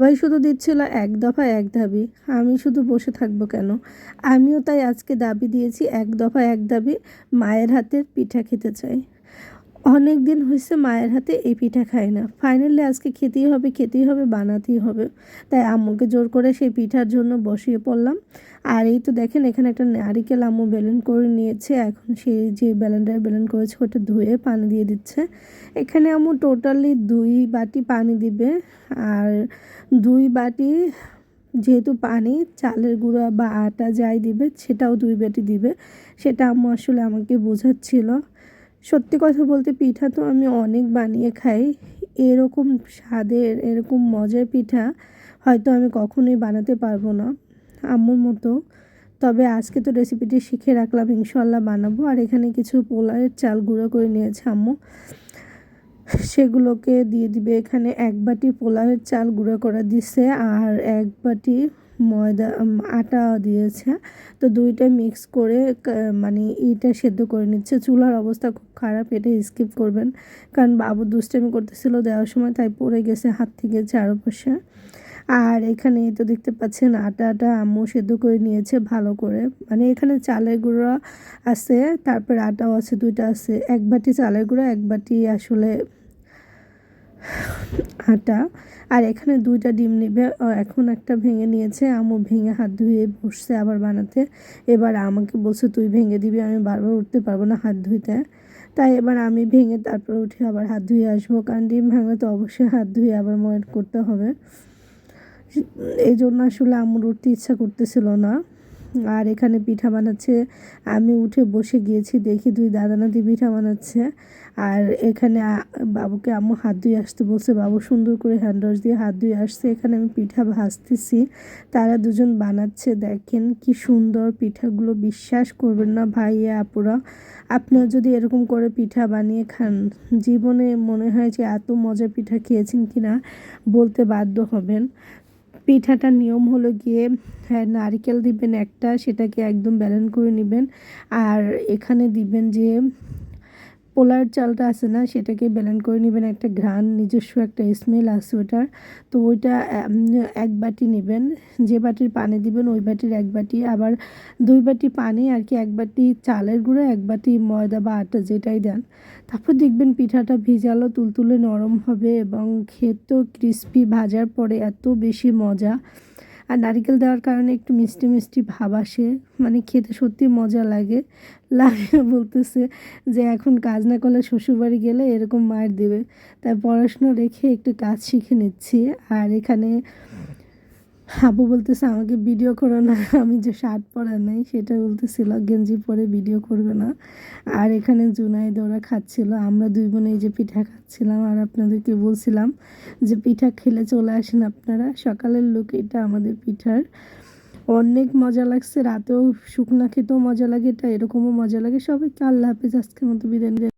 সবাই শুধু দিচ্ছিল এক দফা, এক দাবি। আমি শুধু বসে থাকব কেন? আমিও তাই আজকে দাবি দিয়েছি, এক দফা, এক দাবি। মায়ের হাতের পিঠা খেতে চাই। অনেক দিন হয়েছে মায়ের হাতে এই পিঠা খাই না। ফাইনালি আজকে খেতেই হবে খেতেই হবে, বানাতেই হবে। তাই আম্মুকে জোর করে সেই পিঠার জন্য বসিয়ে পড়লাম। আর এই তো দেখেন, এখানে একটা নারিকেল আম্মু বেলুন করে নিয়েছে। এখন সেই যে বেলুনটা বেলুন করেছে, ওটা ধুয়ে পানি দিয়ে দিচ্ছে। এখানে আম্মু টোটালি দুই বাটি পানি দিবে। আর দুই বাটি যেহেতু পানি, চালের গুঁড়া বা আটা যাই দিবে, সেটাও দুই বাটি দিবে। সেটা আম্মু আসলে আমাকে বোঝাচ্ছিল। সত্যি কথা বলতে পিঠা তো আমি অনেক বানিয়ে খাই। এরকম স্বাদের, এরকম মজার পিঠা হয়তো আমি কখনোই বানাতে পারব না আম্মুর মতো। তবে আজকে তো রেসিপিটি শিখে রাখলাম ইনশাল্লাহ বানাবো। আর এখানে কিছু পোলারের চাল গুঁড়ো করে নিয়েছে আম্মু। সেগুলোকে দিয়ে দিবে। এখানে এক বাটি পোলাওয়ের চাল গুঁড়ো করে দিছে। আর এক বাটি ময়দা আটা দিয়েছে। তো দুইটা মিক্স করে মানে ইটা সেদ্ধ করে নিচ্ছে। চুলার অবস্থা খুব খারাপ, এটা স্কিপ করবেন। কারণ বাবু দুষ্টামি করতেছিল, দেওয়ার সময় তাই পড়ে গেছে হাত থেকে চারপাশে। আর এখানে তো দেখতে পাচ্ছেন, আটাটা আম্মু সেদ্ধ করে নিয়েছে ভালো করে। মানে এখানে চালের গুঁড়া আছে, তারপর আটাও আছে, দুইটা আছে। এক বাটি চালের গুঁড়া, এক বাটি আসলে আটা। আর এখানে দুইটা ডিম নিবে। এখন একটা ভেঙে নিয়েছে। আমু ভেঙে হাত ধুয়ে বসছে আবার বানাতে। এবার আমাকে বলছে, তুই ভেঙে দিবি, আমি বারবার উঠতে পারব না হাত ধুইতে। তাই এবার আমি ভেঙে তারপর উঠে আবার হাত ধুয়ে আসব। কারণ ডিম ভাঙলে তো অবশ্যই হাত ধুয়ে আবার ময়েন করতে হবে। এই জন্য আসলে আমুর উঠতে ইচ্ছা করতেছিল না। আর এখানে পিঠা বানাচ্ছে। আমি উঠে বসে গিয়েছি, দেখি দুই দাদা নাতি পিঠা বানাচ্ছে। আর এখানে বাবুকে আম্মু হাত ধুয়ে আসতে বলছে, বাবু, সুন্দর করে হ্যান্ড ওয়াশ দিয়ে হাত ধুয়ে আসছে। এখানে আমি পিঠা ভাজতেছি। তারা দুজন বানাচ্ছে, দেখেন কি সুন্দর পিঠাগুলো। বিশ্বাস করবেন না ভাইয়া, আপুরা। আপনারা যদি এরকম করে পিঠা বানিয়ে খান, জীবনে মনে হয় যে এত মজা পিঠা খেয়েছেন কিনা বলতে বাধ্য হবেন। পিঠাটার নিয়ম হলো গিয়ে হ্যাঁ নারিকেল দিবেন একটা, সেটাকে একদম ব্যালেন্স করে নেবেন। আর এখানে দিবেন যে পোলার চালটা আছে না, সেটাকে ব্যালেন্স করে নেবেন। একটা ঘ্রাণ, নিজস্ব একটা স্মেল আছে ওটার। তো ওইটা এক বাটি নেবেন। যে বাটির পানি দিবেন, ওই বাটির এক বাটি। আবার দুই বাটি পানি, আর কি এক বাটি চালের গুঁড়ো, এক বাটি ময়দা বা আটা, যেটাই দেন। তারপর দেখবেন পিঠাটা ভিজালো, তুলতুলে নরম হবে এবং খেতেও ক্রিস্পি ভাজার পরে এত বেশি মজা। আর নারিকেল দেওয়ার কারণে একটু মিষ্টি মিষ্টি ভাব আসে। মানে খেতে সত্যি মজা লাগে। লাগে বলতেছে যে, এখন কাজ না করলে শ্বশুরবাড়ি গেলে এরকম মার দেবে। তাই পড়াশুনো রেখে একটু কাজ শিখে নিচ্ছি। আর এখানে আবু বলতেছে, আমাকে ভিডিও করো না, আমি যে শার্ট পরা নাই, সেটা বলতেছিল গেঞ্জি পরে ভিডিও করবে না। আর এখানে জুনাইদ দৌড়া খাচ্ছিল, আমরা দুই বোনে এই যে পিঠা খাচ্ছিলাম, আর আপনাদেরকে বলছিলাম যে পিঠা খেলে চলে আসেন আপনারা। সকালের লোক, এটা আমাদের পিঠার। অনেক মজা লাগছে, রাতেও শুকনা খেতেও মজা লাগে, এটা এরকমও মজা লাগে। সবাইকে আল্লাহ হাফেজ, আজকের মতো বিদায়